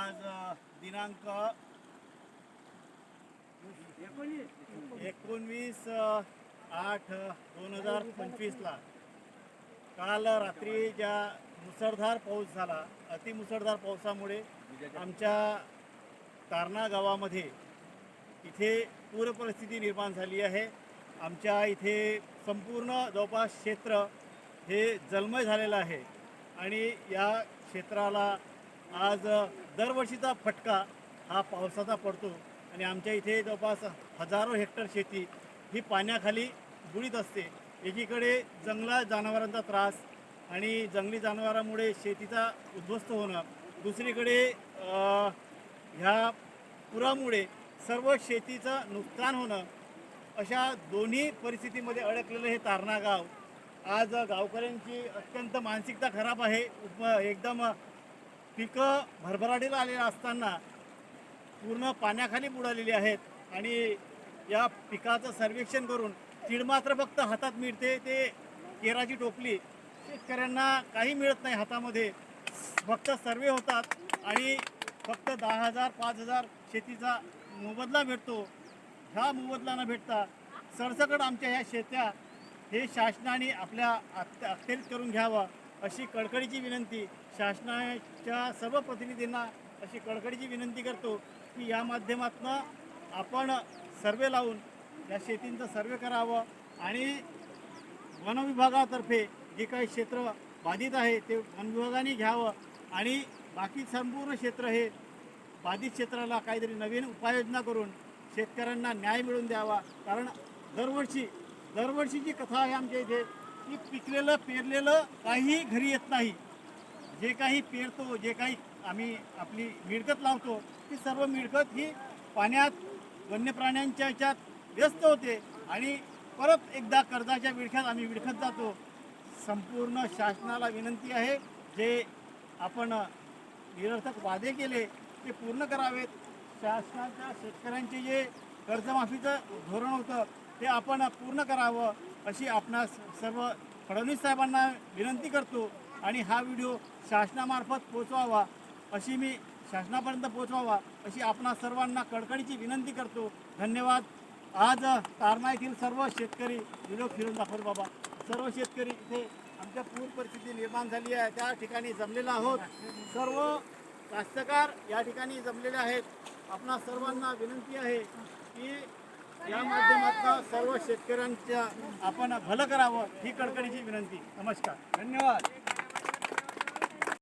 आज दिनांक एकोणवीस आठ दोन हजार पंचवीसला काल रात्री ज्या मुसळधार पाऊस झाला अतिमुसळधार पावसामुळे आमच्या तारणा गावामध्ये इथे पूरपरिस्थिती निर्माण झाली आहे. आमच्या इथे संपूर्ण जवळपास क्षेत्र हे जलमय झालेलं आहे आणि या क्षेत्राला आज दरवर्षीचा फटका हा पावसाचा पडतो आणि आमच्या इथे जवळपास हजारो हेक्टर शेती ही पाण्याखाली बुडीत असते. एकीकडे जंगला जनावरांचा त्रास आणि जंगली जनावरांमुळे शेतीचा उद्ध्वस्त होणं दुसरीकडे ह्या पुरामुळे सर्व शेतीचं नुकसान होणं अशा दोन्ही परिस्थितीमध्ये अडकलेलं हे तारणा गाव आज गावकऱ्यांची अत्यंत मानसिकता खराब आहे. उप एकदम पिकं भरभराटीला आलेली असताना पूर्ण पाण्याखाली बुडालेली आहेत आणि या पिकाचं सर्वेक्षण करून कीड मात्र फक्त हातात मिळते ते केराची टोपली शेतकऱ्यांना काही मिळत नाही हातामध्ये. फक्त सर्वे होतात आणि फक्त दहा हजार पाच हजार शेतीचा मोबदला भेटतो. ह्या मोबदला न भेटता सरसकट आमच्या ह्या शेत्या हे शासनाने आपल्या अत्य अखत्यारीत करून घ्यावं. अशी कडकडीची विनंती शासनाच्या सर्व प्रतिनिधींना अशी कडकडीची विनंती करतो की या माध्यमातून आपण सर्वे लावून या शेतींचं सर्वे करावं आणि वनविभागातर्फे जे काही क्षेत्र बाधित आहे ते वनविभागाने घ्यावं आणि बाकी संपूर्ण क्षेत्र हे बाधित क्षेत्राला काहीतरी नवीन उपाययोजना करून शेतकऱ्यांना न्याय मिळवून द्यावा. कारण दरवर्षी दरवर्षीची कथा आहे आमच्या इथे की पिकलेलं पेरलेलं काही घरी येत नाही. जे काही पेरतो जे काही आम्ही आपली मिळकत लावतो ती सर्व मिळकत ही पाण्यात वन्य प्राण्यांच्या ह्याच्यात व्यस्त होते आणि परत एकदा कर्जाच्या विळख्यात आम्ही विळखत जातो. संपूर्ण शासनाला विनंती आहे जे आपण निरर्थक वादे केले ते पूर्ण करावेत. शासनाच्या शेतकऱ्यांचे जे कर्जमाफीचं धोरण होतं ते आपण पूर्ण करावं. अशी आपणास सर्व फडणवीस साहेबांना विनंती करतो आणि हा व्हिडिओ शासनामार्फत पोचवावा अशी मी शासनापर्यंत पोचवावा अशी आपणा सर्वांना कडकडीची विनंती करतो. धन्यवाद. आज तारणा येथील सर्व शेतकरी व्हिडिओ फिरून दाखवत बाबा. सर्व शेतकरी इथे आमच्या पूर परिस्थिती निर्माण झाली आहे. त्या ठिकाणी जमलेला आहोत. सर्व कास्तकार या ठिकाणी जमलेले आहेत. आपणा सर्वांना विनंती आहे की या माध्यमातून सर्व शेतकऱ्यांच्या आपण भलं करावं ही कडकडीची विनंती. नमस्कार. धन्यवाद.